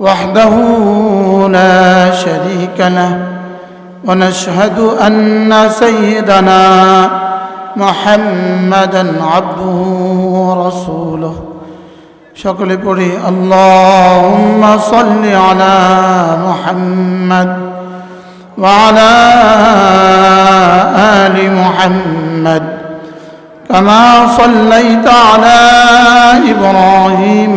وحده لا شريك له ونشهد أن سيدنا محمدا عبده ورسوله. شكل بري اللهم صل على محمد وعلى آل محمد كما صليت على إبراهيم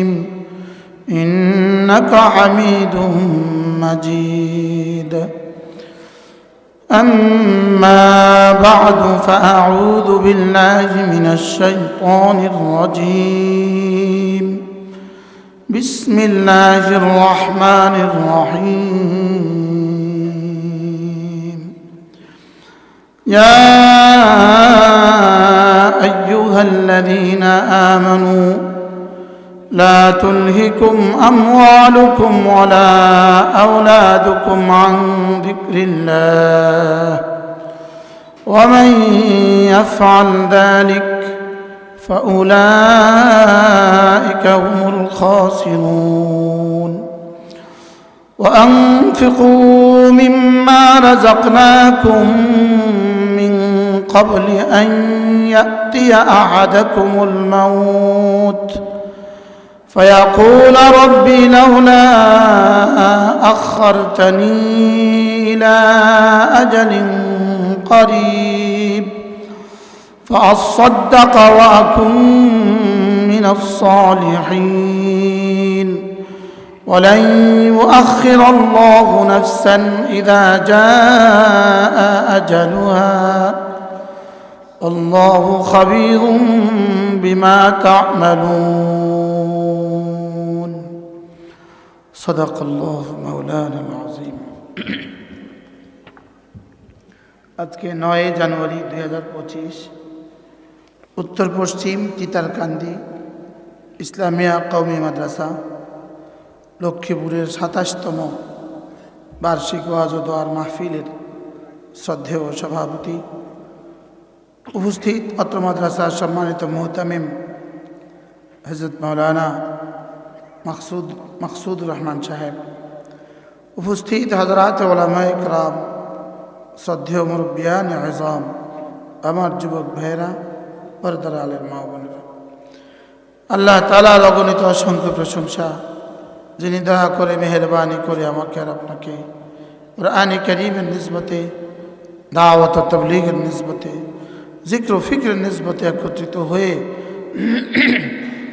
إبراهيم إنك حميد مجيد. أما بعد فأعوذ بالله من الشيطان الرجيم. بسم الله الرحمن الرحيم. يا أيها الذين آمنوا لا تلهكم أموالكم ولا أولادكم عن ذكر الله ومن يفعل ذلك فأولئك هم الخاسرون. وأنفقوا مما رزقناكم من قبل أن يأتي أحدكم الموت. فيقول ربي لولا أخرتني إلى أجل قريب فأصدق وأكن من الصالحين ولن يؤخر الله نفسا إذا جاء أجلها الله خبير بما تعملون صدق الله مولانا العظيم আজকে নয় জানুয়ারি দুই হাজার পঁচিশ উত্তর পশ্চিম তিতারকান্দি ইসলামিয়া কৌমি মাদ্রাসা লক্ষ্মীপুরের সাতাশতম বার্ষিক ওয়াজ ও দোয়ার মাহফিলের শ্রদ্ধেয় সভাপতি উপস্থিত অত্র মাদ্রাসার সম্মানিত মোহতামিম হজরত মৌলানা মাকসুদ, মাকসুদুর রহমান সাহেব। উপস্থিত হজরাত ওলামায় ইকরাম, শ্রদ্ধেয় মুরব্বিয়ান আজম আমার যুবক ভাইরা পরদার আলের মা বোনেরা। আল্লাহ তালা লগনিত অসংখ্য প্রশংসা, যিনি দয়া করে মেহরবানি করে আমাকে আর আপনাকে কোরআন করিমের নিসবতে, দাওয়াত তবলিগের নিসবতে জিক্র ফিক্রের নিসবতে একত্রিত হয়ে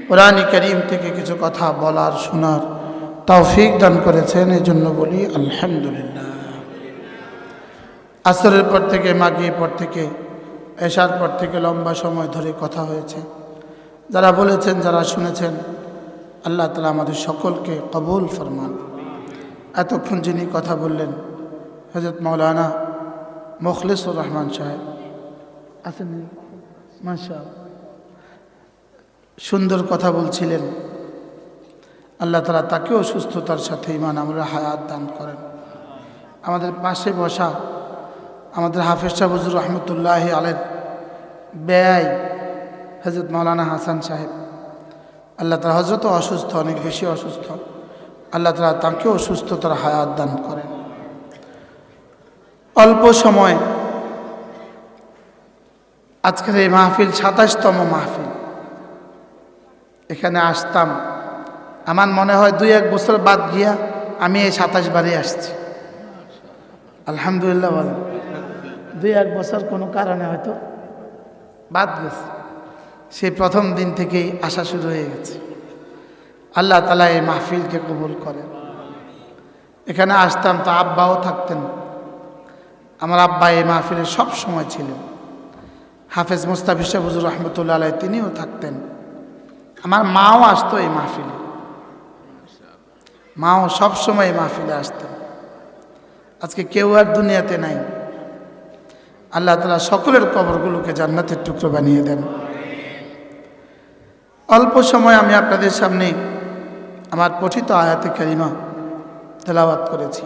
কোরআন করিম থেকে কিছু কথা বলার, শোনার তৌফিক দান করেছেন এই জন্য বলি আলহামদুলিল্লাহ। আসরের পর থেকে মাগিয়ে পর থেকে, এশার পর থেকে লম্বা সময় ধরে কথা হয়েছে। যারা বলেছেন, যারা শুনেছেন, আল্লাহ তালা আমাদের সকলকে কবুল ফরমান। এতক্ষণ যিনি কথা বললেন হজরত মৌলানা মুখলিসুর রহমান সাহেব। আছেন মাসা সুন্দর কথা বলছিলেন। আল্লাহ তালা তাকেও সুস্থতার সাথে ইমান আমরা হায়াত দান করেন। আমাদের পাশে বসা আমাদের হাফেজ শাহবুজুর রহমতুল্লাহ আলের ব্যয় হজরত মৌলানা হাসান সাহেব। আল্লাহ তালা হজরতও অসুস্থ, অনেক বেশি অসুস্থ। আল্লাহ তালা তাকেও সুস্থতার হায়াত দান করেন। অল্প সময় আজকের এই মাহফিল সাতাশতম মাহফিল। এখানে আসতাম। আমার মনে হয় দুই এক বছর বাদ গিয়া আমি এই সাতাশ বারে আসছি। আলহামদুলিল্লাহ বল দুই এক বছর কোনো কারণে হয়তো বাদ গেছে। সেই প্রথম দিন থেকেই আসা শুরু হয়ে গেছে। আল্লাহ তালা এই মাহফিলকে কবুল করেন। এখানে আসতাম তো আব্বাও থাকতেন। আমার আব্বা এই মাহফিলে সব সময় ছিলেন। হাফেজ মুস্তাফিসা বুজুর রহমতুল্লাহ আলাই তিনিও থাকতেন। আমার মাও আসতো এই মাহফিলে। মাও সবসময় এই মাহফিলে আসতেন আজকে কেউ আর দুনিয়াতে নাই। আল্লাহ তালা সকলের কবরগুলোকে জান্নাতের টুকরো বানিয়ে দেন। অল্প সময় আমি আপনাদের সামনে আমার পঠিত আয়াতে কারিমা তেলাওয়াত করেছি।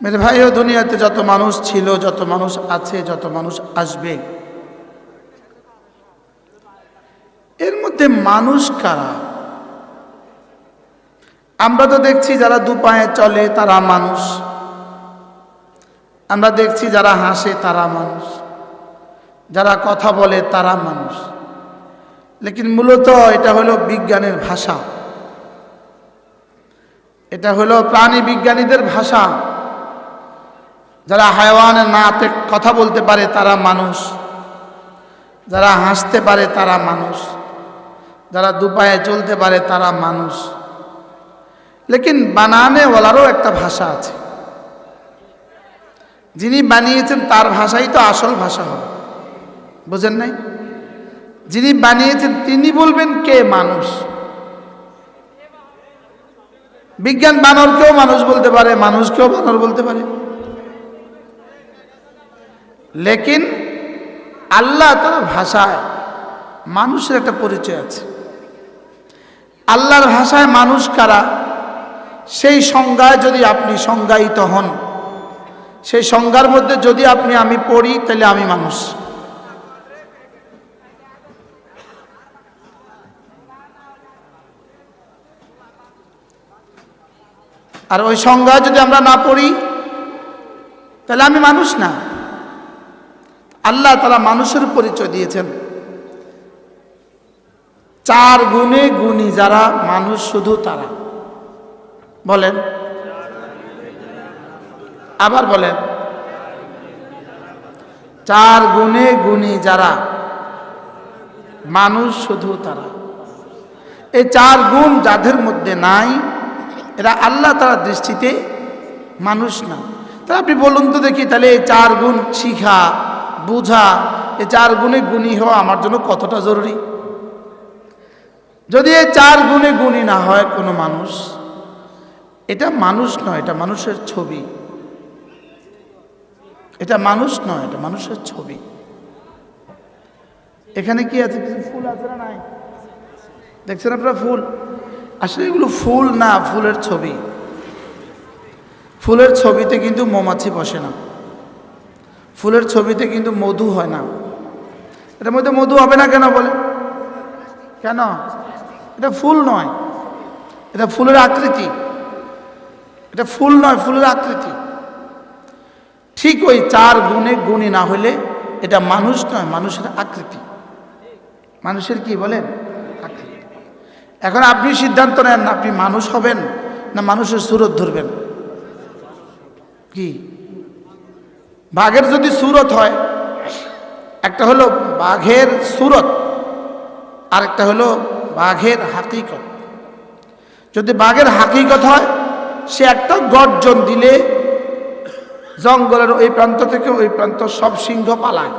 মেরে ভাইও, দুনিয়াতে যত মানুষ ছিল, যত মানুষ আছে, যত মানুষ আসবে মধ্যে মানুষ কারা? আমরা তো দেখছি যারা দু পায়ে চলে তারা মানুষ। আমরা দেখছি যারা হাসে তারা মানুষ। যারা কথা বলে তারা মানুষ। লেকিন মূলত এটা হলো বিজ্ঞানের ভাষা। এটা হলো প্রাণী বিজ্ঞানীদের ভাষা। যারা হায়ওয়ানের নাতে কথা বলতে পারে তারা মানুষ। যারা হাসতে পারে তারা মানুষ। যারা দুপায়ে চলতে পারে তারা মানুষ। লেকিন বানানেওয়ালারও একটা ভাষা আছে। যিনি বানিয়েছেন তার ভাষাই তো আসল ভাষা হবে। বুঝেন নাই? যিনি বানিয়েছেন তিনি বলবেন কে মানুষ। বিজ্ঞান বানরকেও মানুষ বলতে পারে, মানুষকেও বানর বলতে পারে। লেকিন আল্লাহ তার ভাষায় মানুষের একটা পরিচয় আছে। আল্লাহর ভাষায় মানুষ কারা? সেই সংজ্ঞায় যদি আপনি সংজ্ঞায়িত হন, সেই সংজ্ঞার মধ্যে যদি আপনি আমি পড়ি, তাহলে আমি মানুষ। আর ওই সংজ্ঞা যদি আমরা না পড়ি, তাহলে আমি মানুষ না। আল্লাহ তারা মানুষের পরিচয় দিয়েছেন। চার গুণে গুণী যারা, মানুষ শুধু তারা। বলেন। আবার বলেন। চার গুণে গুণী যারা, মানুষ শুধু তারা। এই চার গুণ যাদের মধ্যে নাই, এরা আল্লাহ তারা দৃষ্টিতে মানুষ না। তাহলে আপনি বলুন তো দেখি, তাহলে এই চার গুণ শিখা, বুঝা, এই চার গুণে গুণী হওয়া আমার জন্য কতটা জরুরি? যদি এই চার গুণে গুণী না হয় কোনো মানুষ, এটা মানুষ নয়, এটা মানুষের ছবি। এটা মানুষ নয়, এটা মানুষের ছবি। এখানে কি আছে? কিছু ফুল আছে না নাই? দেখছেন আপনারা ফুল? আসলে এগুলো ফুল না, ফুলের ছবি। ফুলের ছবিতে কিন্তু মৌমাছি বসে না। ফুলের ছবিতে কিন্তু মধু হয় না। এটার মধ্যে মধু হবে না কেন বলে? কেন? এটা ফুল নয়। এটা ফুলের আকৃতি। এটা ফুল নয়, ফুলের আকৃতি। ঠিক ওই চার গুণে গুণী না হলে এটা মানুষ নয়, মানুষের আকৃতি। মানুষের কি বলেন? আকৃতি। এখন আপনি সিদ্ধান্ত নেন আপনি মানুষ হবেন না মানুষের সুরত ধরবেন। কি? বাঘের যদি সুরত হয়, একটা হলো বাঘের সুরত আর একটা হলো বাঘের হাকিকত। যদি বাঘের হাকিকত হয়, সে একটা গর্জন দিলে জঙ্গলের ওই প্রান্ত থেকে ওই প্রান্ত সব সিংহ পালায়।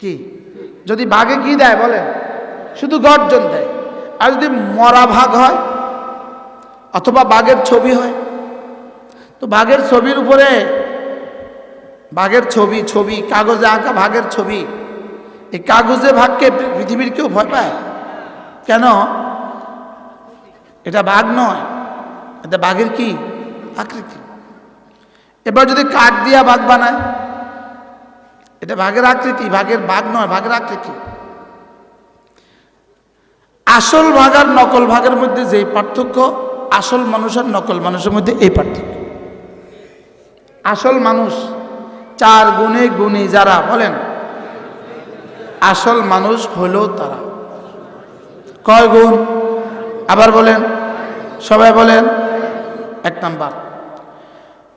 কি? যদি বাঘে কি দেয় বলে শুধু গর্জন দেয়। আর যদি মরা ভাগ হয়, অথবা বাঘের ছবি হয়, তো বাঘের ছবির উপরে বাঘের ছবি ছবি, কাগজে আঁকা বাঘের ছবি এই কাগজে ভাগকে পৃথিবীর কেউ ভয় পায়? কেন? এটা বাঘ নয়। এটা বাঘের কি? আকৃতি। এবার যদি কাঠ দিয়া বাঘ বানায়, এটা বাঘের আকৃতি, বাঘের বাঘ নয়, বাঘের আকৃতি। আসল ভাগ আর নকল ভাগের মধ্যে যেই পার্থক্য, আসল মানুষ আর নকল মানুষের মধ্যে এই পার্থক্য। আসল মানুষ চার গুণে গুণী যারা, বলেন আসল মানুষ হলো তারা কয় গুণ আবার বলেন সবাই বলেন এক নাম্বার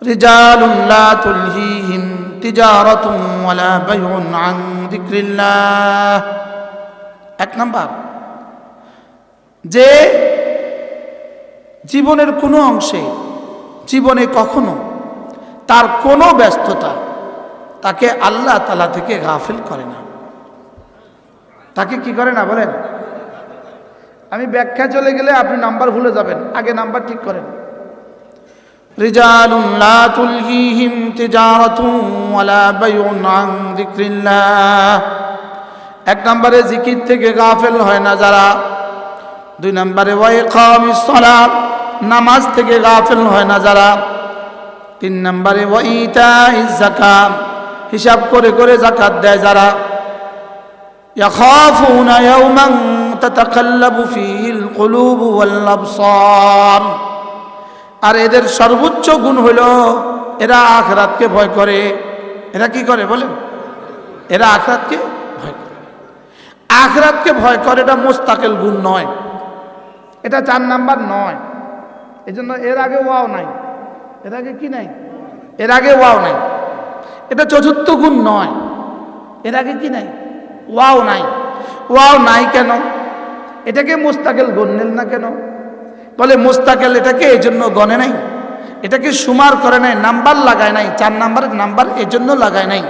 رجال لا تلهيهم تجارة ولا بيع عن ذكر الله এক নাম্বার যে জীবনের কোনো অংশে জীবনে কখনো তার কোনো ব্যস্ততা তাকে আল্লাহ তালা থেকে গাফিল করে না তাকে কি করে না বলেন আমি ব্যাখ্যা চলে গেলে আপনি নাম্বার ভুলে যাবেন আগে নাম্বার ঠিক করেন رجال لا تلهيهم تجارة ولا بيع عن ذكر الله এক নম্বরে জিকির থেকে গাফেল হয় না যারা দুই নম্বরে ওয়াইকামিস সালাত নামাজ থেকে গাফেল হয় না যারা তিন নম্বরে ওয়াইতাইজ যাকাত হিসাব করে করে যাকাত দেয় যারা ইয়াওমান তাতাকাল্লাবু ফীহিল কুলুবু ওয়াল আবসার। আর এদের সর্বোচ্চ গুণ হইল এরা আখরাতকে ভয় করে। এরা কি করে বলেন? এরা আখরাতকে ভয় করে। আখরাতকে ভয় করে এটা মোস্তাকেল গুণ নয়। এটা চার নাম্বার নয়। এই জন্য এর আগে ওয়াও নাই। এর আগে কি নাই? এর আগে ওয়াও নাই। এটা চতুর্থ গুণ নয়। এর আগে কি নাই? ওয়াও নাই। ওয়াও নাই কেন? এটাকে মোস্তাকেল গণ্যেন না কেন? বলে মোস্তাকেল এটাকে এই জন্য গণে নাই। এটাকে সুমার করে নাই, নাম্বার লাগায় নাই, চার নাম্বারের নাম্বার এই জন্য লাগায় নাই।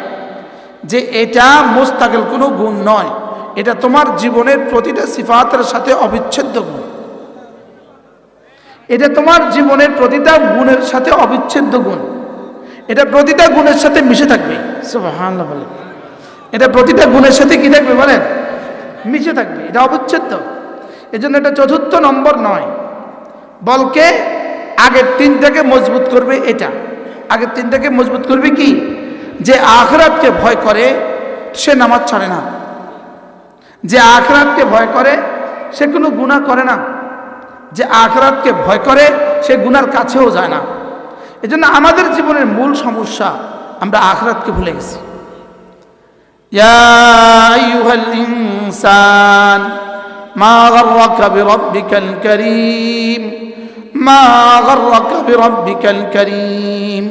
যে এটা মোস্তাকেল কোনো গুণ নয়, এটা তোমার জীবনের প্রতিটা সিফাতের সাথে অবিচ্ছেদ্য গুণ। এটা তোমার জীবনের প্রতিটা গুণের সাথে অবিচ্ছেদ্য গুণ। এটা প্রতিটা গুণের সাথে মিশে থাকবে। বলে। এটা প্রতিটা গুণের সাথে কি থাকবে বলেন? মিশে থাকবে, এটা অবিচ্ছেদ্য। এজন্য এটা চতুর্থ নম্বর নয়। বলকে আগের তিনটাকে মজবুত করবে এটা। আগের তিনটাকে মজবুত করবে কি? যে আখরাতকে ভয় করে, সে নামাজ ছাড়ে না। যে আখরাতকে ভয় করে, সে কোনো গুণা করে না। যে আখরাতকে ভয় করে, সে গুনার কাছেও যায় না। এজন্য আমাদের জীবনের মূল সমস্যা, আমরা আখরাতকে ভুলে গেছি। يا أيها الإنسان ما غرك بربك الكريم ما غرك بربك الكريم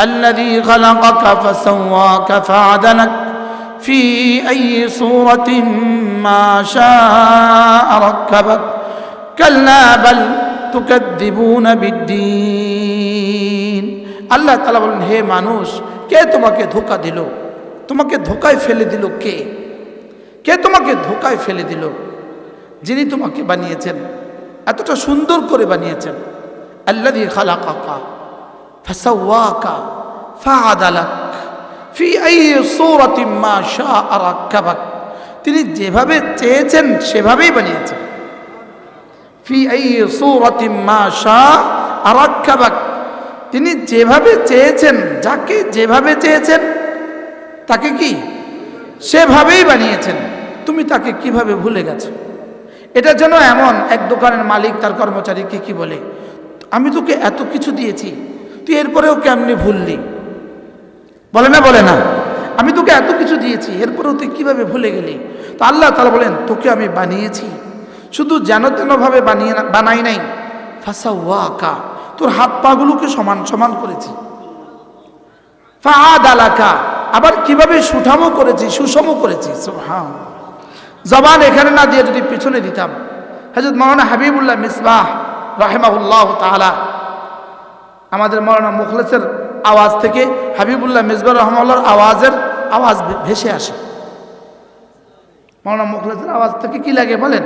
الذي خلقك فسواك فعدلك في أي صورة ما شاء ركبك كلا بل تكذبون بالدين আল্লাহ তালা বলেন হে মানুষ কে তোমাকে ধোকা দিল তোমাকে ধোকায় ফেলে দিল কে? কে তোমাকে ধোকায় ফেলে দিল? যিনি তোমাকে বানিয়েছেন, এতটা সুন্দর করে বানিয়েছেন। আল্লাদি খালা কাকা ফাসাওয়াকা ফি আই তিনি যেভাবে চেয়েছেন, সেভাবেই বানিয়েছেন। ফি আই তিনি যেভাবে চেয়েছেন, যাকে যেভাবে চেয়েছেন তাকে কি? সেভাবেই বানিয়েছেন। তুমি তাকে কীভাবে ভুলে গেছো? এটা যেন এমন এক দোকানের মালিক তার কর্মচারীকে কি বলে, আমি তোকে এত কিছু দিয়েছি, তুই এরপরেও কেমনি ভুললি? বলে না বলে না। আমি তোকে এত কিছু দিয়েছি, এরপরেও তুই কীভাবে ভুলে গেলি? তো আল্লাহ তালা বলেন, তোকে আমি বানিয়েছি। শুধু যেন তেনভাবে বানিয়ে বানাই নাই। ফাঁসা ওয়াকা তোর হাত পাগুলোকে সমান সমান করেছি। ফাহাদ আলাকা আবার কীভাবে সুঠামও করেছি সুষম করেছি? হ্যাঁ জবান এখানে না দিয়ে যদি পিছনে দিতাম। হজরত মৌলানা হাবিবুল্লাহ মিসবাহ রাহেমাহুল্লাহ তাআলা আমাদের মৌলানা মুখলেসের আওয়াজ থেকে হাবিবুল্লাহ মিসবাহ রহমাল্লার আওয়াজের আওয়াজ ভেসে আসে। মৌলানা মুখলেসের আওয়াজ থেকে কি লাগে বলেন?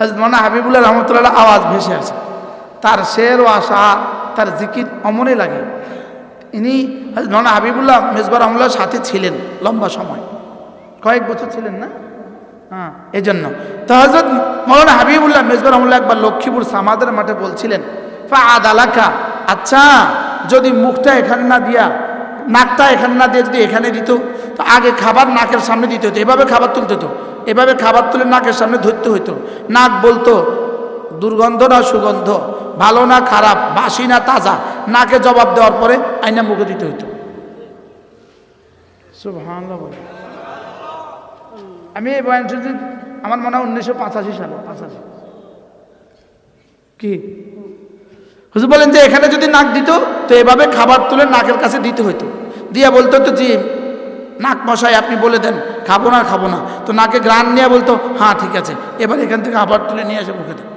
হজরত মৌলানা হাবিবুল্লাহ রহমতুল্লাহ আওয়াজ ভেসে আসে। তার শের ও আশা, তার জিকির অমনে লাগে। ইনি হজরত হাবিবুল্লাহ মিসবাহ রহমুল্লাহর সাথে ছিলেন লম্বা সময়। কয়েক বছর ছিলেন না? হ্যাঁ এই জন্য তো হজরত মৌলানা হাবিবুল্লাহ মেজবার রহমুল্লাহ একবার লক্ষ্মীপুর সামাদের মাঠে বলছিলেন ফাদ আলাকা আচ্ছা যদি মুখটা এখানে না দিয়া, নাকটা এখানে না দিয়ে যদি এখানে দিত, তো আগে খাবার নাকের সামনে দিতে হতো। এভাবে খাবার তুলতে হতো। এভাবে খাবার তুলে নাকের সামনে ধরতে হতো। নাক বলতো, দুর্গন্ধ না সুগন্ধ, ভালো না খারাপ, বাসি না তাজা। নাকে জবাব দেওয়ার পরে আইনা মুখে দিতে হতো আমি এই বয়ান শুনছি আমার মনে হয় উনিশশো পঁচাশি সালে পঁচাশি। কি? হুজুর বলেন যে এখানে যদি নাক দিত তো এভাবে খাবার তুলে নাকের কাছে দিতে হতো দিয়া বলতো তো জি নাক মশাই আপনি বলে দেন খাব না খাব না। তো নাকে গ্রান নিয়ে বলতো হ্যাঁ ঠিক আছে। এবার এখান থেকে আবার তুলে নিয়ে এসে মুখে দেন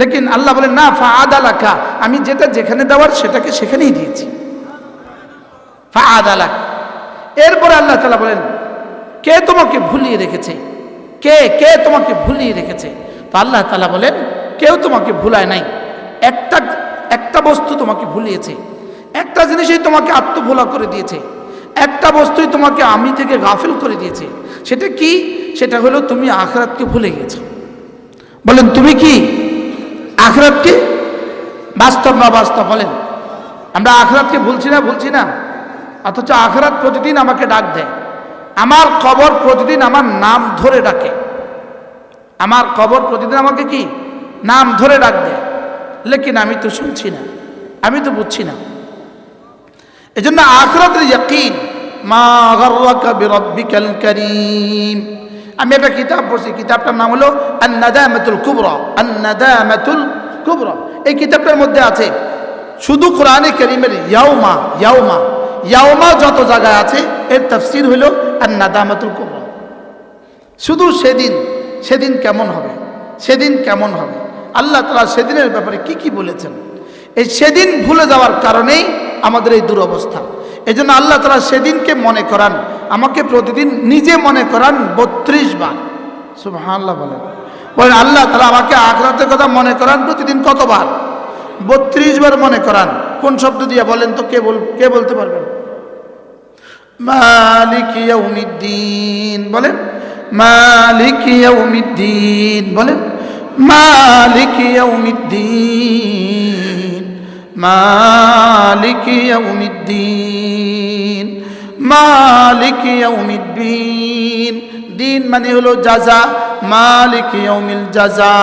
লেকিন আল্লাহ বলেন, না ফাদ আলাকা আমি যেটা যেখানে দেওয়ার সেটাকে সেখানেই দিয়েছি। ফাদ আলাক এরপরে আল্লাহ তালা বলেন, কে তোমাকে ভুলিয়ে রেখেছে? কে কে তোমাকে ভুলিয়ে রেখেছে? তো আল্লাহ তালা বলেন, কেউ তোমাকে ভুলায় নাই। একটা একটা বস্তু তোমাকে ভুলিয়েছে। একটা জিনিসই তোমাকে আত্মভোলা করে দিয়েছে। একটা বস্তুই তোমাকে আমি থেকে গাফিল করে দিয়েছে। সেটা কি? সেটা হলো তুমি আখরাতকে ভুলে গেছো বলেন, তুমি কি? আখরাতকে বাস্তব না বাস্তব বলেন? আমরা আখরাতকে ভুলছি না ভুলছি না। অথচ আখরাত প্রতিদিন আমাকে ডাক দেয়। আমার কবর প্রতিদিন আমার নাম ধরে ডাকে। আমার কবর প্রতিদিন আমাকে কি? নাম ধরে ডাক দেয়। লেকিন আমি তো শুনছি না, আমি তো বুঝছি না। এই জন্য আখরাতের ইয়াকিন, মা গর্রাকা বিরব্বিকাল করিম। আমি একটা কিতাব পড়ছি, কিতাবটার নাম হলো আন্নাদামাতুল কুবরা আন্নাদামাতুল কুবরা। এই কিতাবটার মধ্যে আছে, শুধু কোরআনে করিমের ইয়াউমা ইয়াউমা ইয়াউমা যত জায়গায় আছে, এর তাফসির হলো আন্নাদামাতুল কুবরা। শুধু সেদিন সেদিন কেমন হবে? সেদিন কেমন হবে? আল্লাহ তালা সেদিনের ব্যাপারে কি কি বলেছেন? এই সেদিন ভুলে যাওয়ার কারণেই আমাদের এই দুরবস্থা। এই জন্য আল্লাহ তালা সেদিনকে মনে করান। আমাকে প্রতিদিন নিজে মনে করান বত্রিশ বার। সুবহানাল্লাহ বলেন। বলেন, আল্লাহ তালা আমাকে আখরাতের কথা মনে করান প্রতিদিন কতবার? বত্রিশ বার মনে করান। কোন শব্দ দিয়ে বলেন তো কে বল, কে বলতে পারবেন? মালিক ইয়াউমিদ্দিন। বলেন, মালিক ইয়াউমিদ্দিন। বলেন, মালিক ইয়াউমিদ্দিন। মালিক ইয়াউমিদ্দিন। মালিক ইয়াউমিদ্দিন। দিন মানে হলো জাজা মালিক ইয়াউমিল জাজা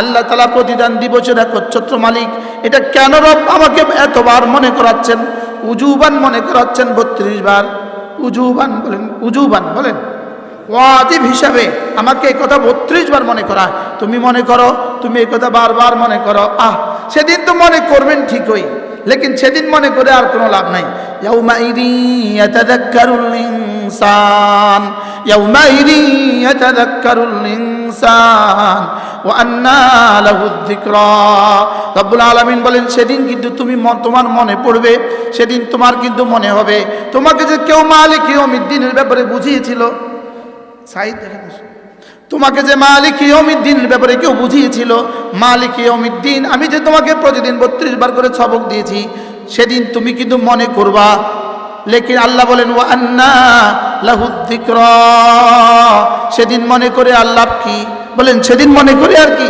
আল্লাহ তালা প্রতিদান দিবসের একচ্ছত্র মালিক। এটা কেন রব আমাকে এতবার মনে করাচ্ছেন? উজুবান মনে করাচ্ছেন বত্রিশ বার। উজুবান বলেন উজুবান বলেন। ওয়াজিব হিসাবে আমাকে এই কথা বত্রিশ বার মনে করা তুমি মনে করো, তুমি এই কথা বারবার মনে করো। আহ, সেদিন তো মনে করবেন ঠিকই, লেকিন সেদিন মনে করে আর কোনো লাভ নাই। يومئذ يتذكر الإنسان يومئذ يتذكر الإنسان وأنى له الذكرى রব্বুল আলামিন বলেন সেদিন কিন্তু তুমি মন- তোমার মনে পড়বে সেদিন তোমার কিন্তু মনে হবে তোমাকে যে কেউ মালিক দিনের ব্যাপারে বুঝিয়েছিল সাইদ দেখেন তোমাকে যে মালিক ইয়মিদ্দিনের ব্যাপারে কেউ বুঝিয়েছিল মালিক ইয়মিদ্দিন আমি যে তোমাকে প্রতিদিন বত্রিশ বার করে সবক দিয়েছি সেদিন তুমি কিন্তু মনে করবা, লেকিন আল্লাহ বলেন ও আন্না লাহুদ্দিক্র সেদিন মনে করে আল্লাহ কি? বলেন, সেদিন মনে করে আর কি?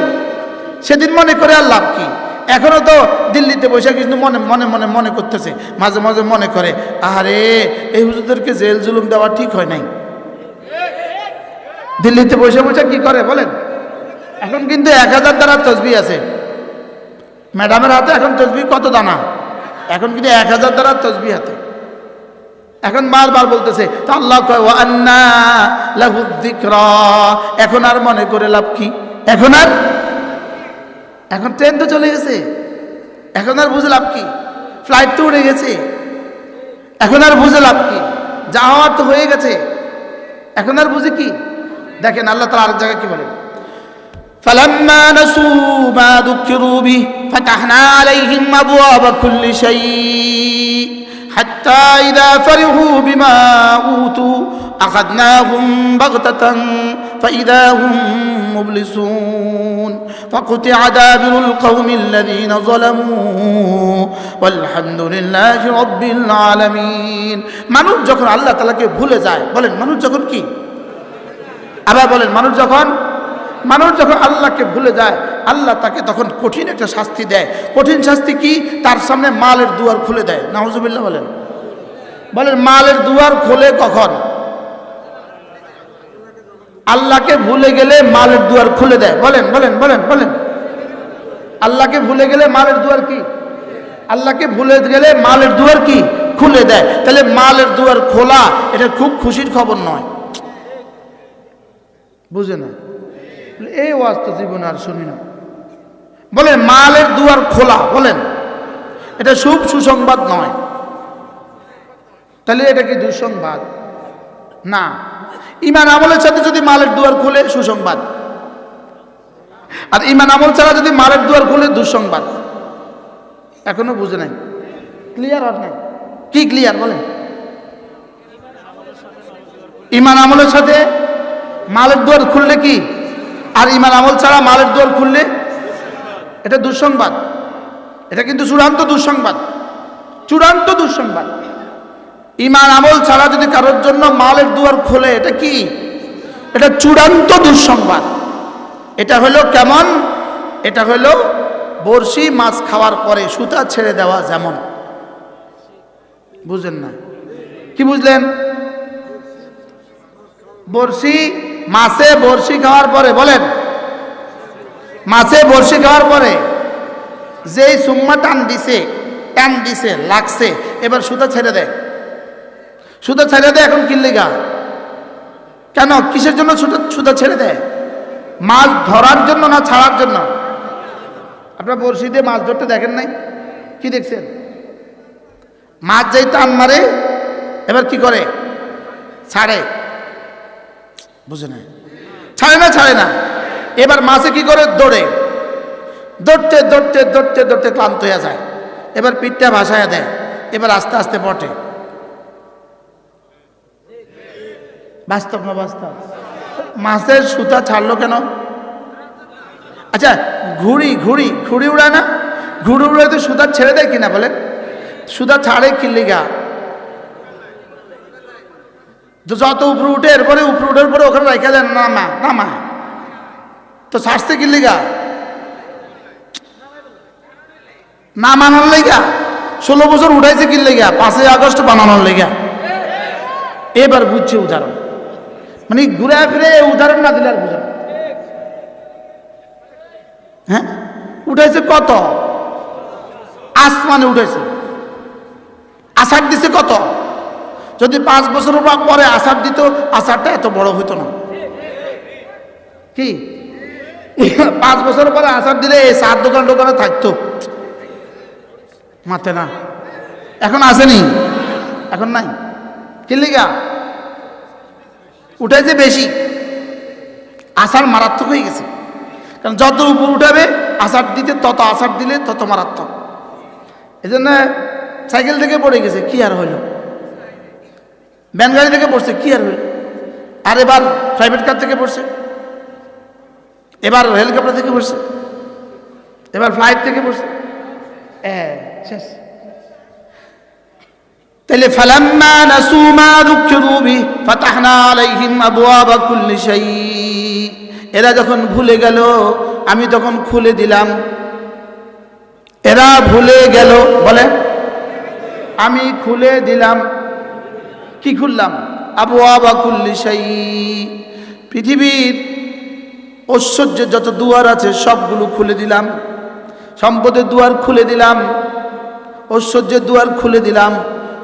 সেদিন মনে করে আর কি? এখনও তো দিল্লিতে বসে কিন্তু মনে মনে মনে মনে করতেছে, মাঝে মাঝে মনে করে আরে এই হুজুরদেরকে জেল জুলুম দেওয়া ঠিক হয় নাই? দিল্লিতে বসে বসে কি করে বলেন? এখন কিন্তু এক হাজার দ্বারা তসবি আছে। ম্যাডামের হাতে এখন তসবি কত দানা? এখন কিন্তু এক হাজার দ্বারা তসবি হাতে। এখন বারবার বলতেছে আল্লাহ। এখন আর মনে করে লাভ কি? এখন আর? এখন ট্রেন তো চলে গেছে। এখন আর বুঝে লাভ কি? ফ্লাইট তো উড়ে গেছে। এখন আর বুঝে লাভ কি? যা হওয়ার তো হয়ে গেছে। এখন আর বুঝে কি? দেখেন আল্লাহ তালা আরেক জায়গায় কি বলেন? فلما نسوا ما ذكروا به فتحنا عليهم أبواب كل شيء حتى إذا فرحوا بما أوتوا أخذناهم بغتة فإذا هم مبلسون فقطع دابر القوم الذين ظلموا والحمد لله رب العالمين মানুষ যখন আল্লাহ তালাকে ভুলে যায় বলেন মানুষ যখন কি আবার বলেন মানুষ যখন মানুষ যখন আল্লাহকে ভুলে যায়, আল্লাহ তাকে তখন কঠিন একটা শাস্তি দেয়। কঠিন শাস্তি কি? তার সামনে মালের দুয়ার খুলে দেয়। নাহজুবিল্লাহ বলেন। বলেন, মালের দুয়ার খোলে কখন? আল্লাহকে ভুলে গেলে মালের দুয়ার খুলে দেয়। বলেন বলেন বলেন বলেন। আল্লাহকে ভুলে গেলে মালের দুয়ার কি? আল্লাহকে ভুলে গেলে মালের দুয়ার কি? খুলে দেয়। তাহলে মালের দুয়ার খোলা, এটা খুব খুশির খবর নয়। বুঝে না? এই ওয়াজ তো জীবনে আর শুনি না। বলেন, মালের দুয়ার খোলা, বলেন। এটা শুভ সুসংবাদ নয়। তাহলে এটা কি দুঃসংবাদ? না। ইমান আমলের সাথে যদি মালের দুয়ার খুলে, সুসংবাদ। আর ইমান আমল ছাড়া যদি মালের দুয়ার খুলে, দুঃসংবাদ। এখনও বুঝে নাই। ক্লিয়ার আর নাই? কি ক্লিয়ার বলেন? ইমান আমলের সাথে মালের দুয়ার খুললে কি? আর ইমান আমল ছাড়া মালের দুয়ার খুললে এটা দুঃসংবাদ। এটা কিন্তু চূড়ান্ত দুঃসংবাদ। চূড়ান্ত দুঃসংবাদ। ইমান আমল ছাড়া যদি কারোর জন্য মালের দুয়ার খোলে, এটা কি? এটা চূড়ান্ত দুঃসংবাদ। এটা হলো কেমন? এটা হলো বড়শি মাছ খাওয়ার পরে সুতা ছেড়ে দেওয়া যেমন। বুঝলেন না? কি বুঝলেন? বড়শি মাছে বড়শি খাওয়ার পরে, বলেন, মাছে বড়শি খাওয়ার পরে যেই সুম্মা টান দিছে টান দিছে, লাগছে, এবার সুতা ছেড়ে দেয়। সুতা ছেড়ে দেয় এখন কিল্লিগা কেন? কিসের জন্য সুতা সুতা ছেড়ে দেয়? মাছ ধরার জন্য না ছাড়ার জন্য? আপনার বড়শি দিয়ে মাছ ধরতে দেখেন নাই? কি দেখছেন? মাছ যেই টান মারে, এবার কি করে? ছাড়ে। বুঝে না ছাড়ে না ছাড়ে না। এবার মাছে কি করে? দৌড়ে। দৌড়তে দৌড়তে দৌড়তে দৌড়তে ক্লান্ত হয়ে যায়। এবার পিঠটা ভাসায় দেয়। এবার আস্তে আস্তে বটে। বাস্তব না বাস্তব? মাছের সুতা ছাড়লো কেন? আচ্ছা ঘুড়ি ঘুড়ি ঘুড়ি উড়ায় না? ঘুড়ি উড়ায় তো সুতা ছেড়ে দেয় কিনা বলে সুতা ছাড়ে কিল্লিগা তো যত উপরে উঠে, এরপরে উপরে উঠার পরে ওখানে রেখে দেন নামা নামা তো ছাড়ছে কিল্লিগা না মানার লেগা? ষোলো বছর উঠাইছে কি লেগা? পাঁচই আগস্ট বানানোর লেগা। এবার বুঝছে উদাহরণ। মানে ঘুরে ফিরে উদাহরণ না দিলে আর বুঝান হ্যাঁ? উঠাইছে কত? আসমানে উঠেছে আষাঢ় দিছে কত? যদি পাঁচ বছর পরে আষাঢ় দিত, আষাঢ়টা এত বড় হইতো না। কি? পাঁচ বছর পরে আষাঢ় দিলে এই সাত দোকান দোকানে থাকতো। মাতে না। এখন আসেনি। এখন নাই। কি লিগা? উঠাইছে বেশি। আষাঢ় মারাত্মক হয়ে গেছে। কারণ যত উপর উঠাবে, আষাঢ় দিতে তত আষাঢ় দিলে তত মারাত্মক। এই জন্য সাইকেল থেকে পড়ে গেছে, কি আর হইল ভ্যান গাড়ি থেকে পড়ছে, কি আর হইল? আর এবার প্রাইভেট কার থেকে পড়ছে, এবার হেলিকপ্টার থেকে পড়ছে, এবার ফ্লাইট থেকে পড়ছে। হ্যাঁ শেষ। তাহলে ফালাম্মা নাসু মা যুক্কিরু বি ফাতাহনা আলাইহিম আবওয়াবা কুল্লি শাই। এরা যখন ভুলে গেল, আমি তখন খুলে দিলাম। এরা ভুলে গেল, বলে, আমি খুলে দিলাম। কি খুললাম? আবওয়াবা কুল্লি শাই পৃথিবীর ঐশ্বর্যের যত দুয়ার আছে সবগুলো খুলে দিলাম। সম্পদের দুয়ার খুলে দিলাম। ঐশ্বর্যের দুয়ার খুলে দিলাম।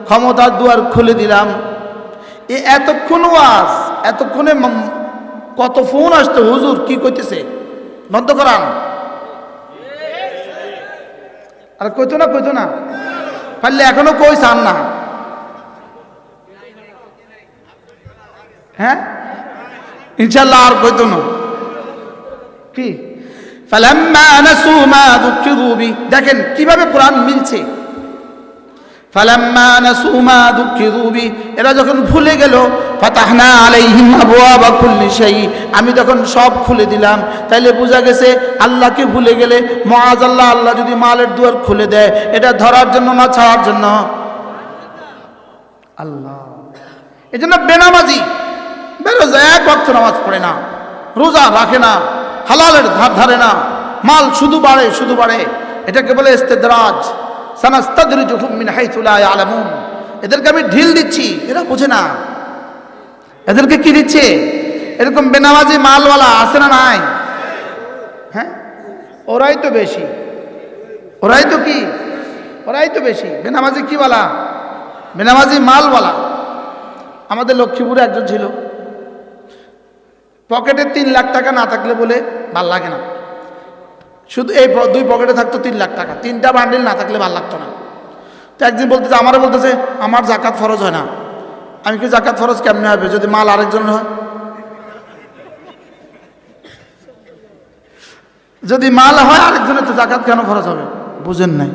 ক্ষমতার দুয়ার খুলে দিলাম। এ এতক্ষণ ওয়াজ, এতক্ষণে কত ফোন আসতো হুজুর কি কইতেছে? বন্ধ করান। আর কইতো না কইতো না। পারলে এখনও কই চান না। হ্যাঁ? ইনশাল্লাহ আর কইতো না। কি? দেখেন, কীভাবে কোরআন মিলছে? এরা যখন ভুলে গেল আমি তখন সব খুলে দিলাম। তাইলে বোঝা গেছে, আল্লাহকে ভুলে গেলে মহাজ আল্লাহ আল্লাহ যদি মালের দুয়ার খুলে দেয়, এটা ধরার জন্য না ছাড়ার জন্য? আল্লাহ। এই জন্য বেনামাজি। বেরোজ এক ভক্ত নামাজ পড়ে না, রোজা রাখে না, হালালের ধার ধারে না, মাল শুধু বাড়ে শুধু বাড়ে। এটাকে বলে মিন লা ইয়ালামুন। এদেরকে আমি ঢিল দিচ্ছি, এরা বোঝে না। এদেরকে কি দিচ্ছে? এরকম বেনামাজি মালওয়ালা আছে না নাই? হ্যাঁ? ওরাই তো বেশি। ওরাই তো কি? ওরাই তো বেশি। বেনামাজি কি বলা? বেনামাজি মালওয়ালা। আমাদের লক্ষ্মীপুরে একজন ছিল। পকেটে তিন লাখ টাকা না থাকলে বলে ভালো লাগে না। শুধু এই দুই পকেটে থাকতো তিন লাখ টাকা। তিনটা বান্ডিল না থাকলে ভালো লাগতো না। তো একদিন বলতেছে, আমারও বলতেছে, আমার জাকাত ফরজ হয় না। আমি কি জাকাত ফরজ কেমনে হবে? যদি মাল আরেকজনের হয়? যদি মাল হয় আরেকজনের, তো জাকাত কেন ফরজ হবে? বুঝেন নাই।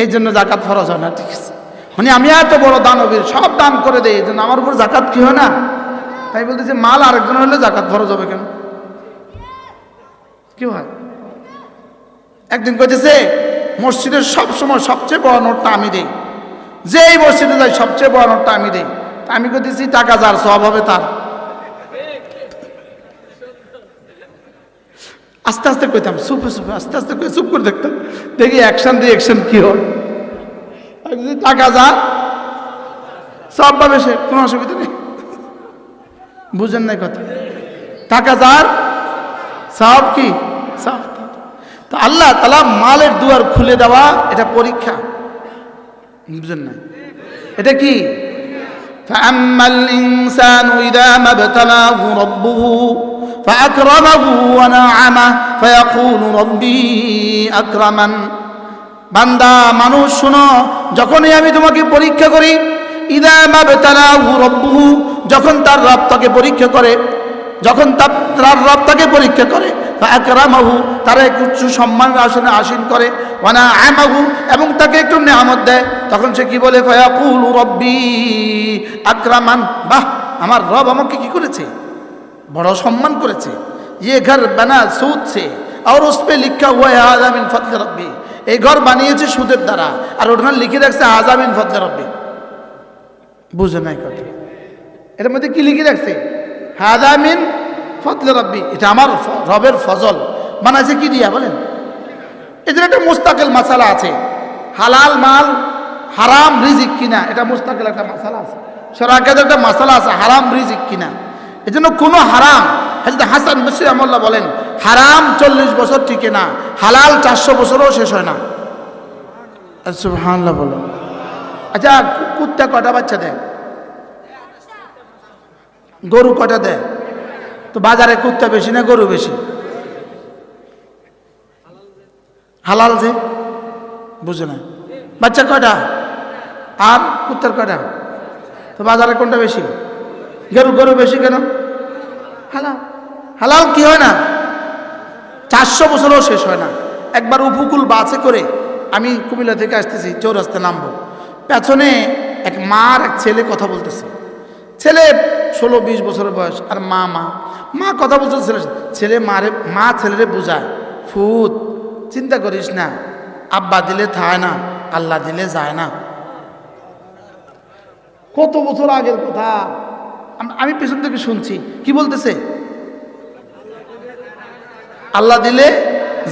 এই জন্য জাকাত ফরজ হয় না, ঠিক আছে। মানে আমি এত বড় দানবীর, সব দান করে দেয় এই জন্য আমার উপর জাকাত কি হয় না? তাই বলতেছে, মাল আরেকজন হলে জাকাত ফরজ হবে কেন? কি হয়? একদিন কইতেছে, মসজিদের সব সময় সবচেয়ে বড় নোটটা আমি দিই। যেই মসজিদে যাই, সবচেয়ে বড় নোটটা আমি দিই। আমি কইতেছি, টাকা যার, সব হবে তার। আস্তে আস্তে কইতাম সুপে সুপে আস্তে আস্তে করে চুপ করে দেখতাম। দেখি অ্যাকশন দিয়ে অ্যাকশন কি হয়। টাকা যা সব পাবে সে, কোনো অসুবিধা নেই। বুঝেন নাই কথা টাকা যার সব কি সব তার। তো আল্লাহ তালা মালের দুয়ার খুলে দেওয়া এটা পরীক্ষা বুঝেন না এটা কি فأما الإنسان إذا ما ابتلاه ربه فأكرمه ونعمه فيقول ربي أكرمن বান্দা মানুষ শুনো যখনই আমি তোমাকে পরীক্ষা করি ইদা মাবে তারা রব্বুহু, যখন তার রব তাকে পরীক্ষা করে, যখন তার রব তাকে পরীক্ষা করে আকরামাহু তারা উচ্চ সম্মান আসনে আসীন করে ওয়ানা আমাহু এবং তাকে একটু নেয়ামত দেয়। তখন সে কি বলে? ফয়াকুল রব্বি আকরামান, বাহ, আমার রব আমাকে কি করেছে? বড় সম্মান করেছে। ইয়ে ঘর বানা সুদছে আর উস পে লিখা হুয়া আজামিন ফতলে রব্বি। এই ঘর বানিয়েছে সুদের দ্বারা, আর ওখানে লিখে রাখছে আজামিন ফতলে রব্বি। বুঝে নাই কথা। এটার মধ্যে কি লিখে রাখছে? হাজামিন ফতলে রব্বি। এটা আমার রবের ফজল। বানাইছে কি দিয়া বলেন? এদের একটা মুস্তাকিল মাসালা আছে। হালাল মাল, হারাম রিজিক কিনা, এটা মুস্তাকিল একটা মাসালা আছে। সরাকের একটা মাসালা আছে, হারাম রিজিক কিনা। এই জন্য কোনো হারাম, হাজরত হাসান বসরি আমল্লাহ বলেন, হারাম চল্লিশ বছর টিকে না, হালাল চারশো বছরও শেষ হয় না। সুবহানাল্লাহ বলেন। আচ্ছা কুত্তা কটা বাচ্চা দেয়? গরু কটা দেয়? তো বাজারে কুত্তা বেশি না গরু বেশি? হালাল যে? বুঝে না। বাচ্চা কটা আর কুত্তার কয়টা? তো বাজারে কোনটা বেশি? গরু গরু বেশি কেন? হালাল। হালাল কি হয় না? চারশো বছরও শেষ হয় না। একবার উপকূল বাসে করে আমি কুমিল্লা থেকে আসতেছি চৌরাস্তা নামবো। পেছনে এক মা এক ছেলে কথা বলতেছে। ছেলে ষোলো, বিশ বছরের বয়স আর মা মা। মা কথা বলছে ছেলে ছেলে মারে, মা ছেলেরে বোঝায়, ফুত, চিন্তা করিস না। আব্বা দিলে থায় না আল্লাহ দিলে যায় না। কত বছর আগের কথা। আমি পেছন থেকে শুনছি। কি বলতেছে? আল্লাহ দিলে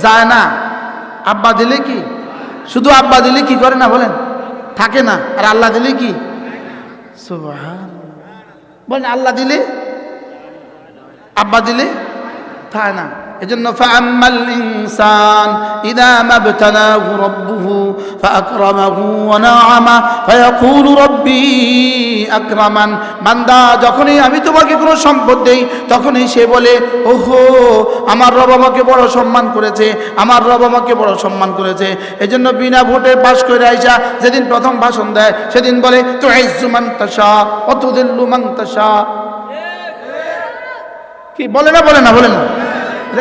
যায় না, আব্বা দিলে কি? শুধু আব্বা দিলে কি করে না বলেন? থাকে না। আর আল্লাহ দিলে কি? বল বলেন আল্লাহ দিলে? আব্বা দিলে? থাকে না। এজন্য ফাআম্মাল ইনসান ইদা মাবতালাহু রাব্বুহু ফাআকরামাহু ওয়া নাআমা ফায়াকুলু রাব্বি আকরামান। বান্দা, যখনই আমি তোমাকে কোনো সম্পদ দেই, তখনই সে বলে, ওহো, আমার রব আমাকে বড় সম্মান করেছে, আমার রব আমাকে বড় সম্মান করেছে। এজন্য বিনা ভোটে পাস করে আইসা, যেদিন প্রথম ভাষণ দেয়, সেদিন বলে তো মান তাশা অতুদিল্লু মান তাশা। কি, বলে না বলে না বলে না।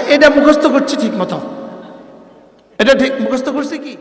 এটা মুখস্থ করছি ঠিক মতো এটা ঠিক মুখস্থ করছে কি?